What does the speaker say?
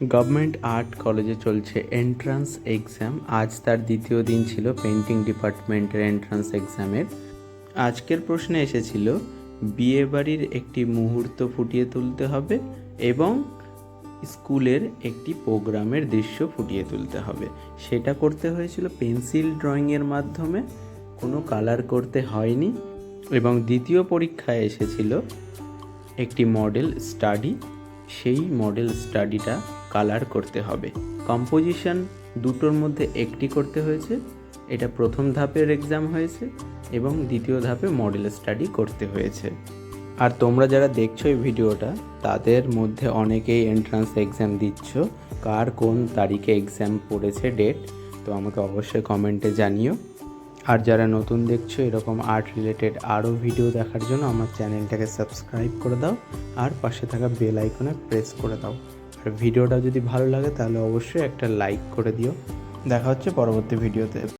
Government art কলেজে চলছে entrance exam আজ তার দ্বিতীয় দিন ছিল পেন্টিং ডিপার্টমেন্টের এন্ট্রান্স এক্সামের আজকের প্রশ্নে এসেছিল, বিয়ে বাড়ির একটি মুহূর্ত ফুটিয়ে তুলতে হবে এবং স্কুলের একটি প্রোগ্রামের দৃশ্য ফুটিয়ে তুলতে হবে। সেটা করতে হয়েছিল পেন্সিল ড্রয়িংয়ের মাধ্যমে, কোনো কালার করতে হয়নি এবং দ্বিতীয় পরীক্ষায় এসেছিল একটি মডেল স্টাডি সেই মডেল স্টাডিটা কালার করতে হবে। কম্পোজিশন দুটোর মধ্যে একটি করতে হয়েছে, এটা প্রথম ধাপের এক্সাম হয়েছে এবং দ্বিতীয় ধাপে মডেল স্টাডি করতে হয়েছে। আর তোমরা যারা দেখছ এই ভিডিওটা, তাদের মধ্যে অনেকেই এন্ট্রান্স এক্সাম দিচ্ছ, কার কোন তারিখে এক্সাম পড়েছে ডেট তো আমাকে অবশ্যই কমেন্টে জানিও। আর যারা নতুন দেখছ, এরকম আর্ট রিলেটেড আরও ভিডিও দেখার জন্য আমার চ্যানেলটাকে সাবস্ক্রাইব করে দাও আর পাশে থাকা বেল আইকনে প্রেস করে দাও। আর ভিডিওটা যদি ভালো লাগে, তাহলে অবশ্যই একটা লাইক করে দিও। দেখা হচ্ছে পরবর্তী ভিডিওতে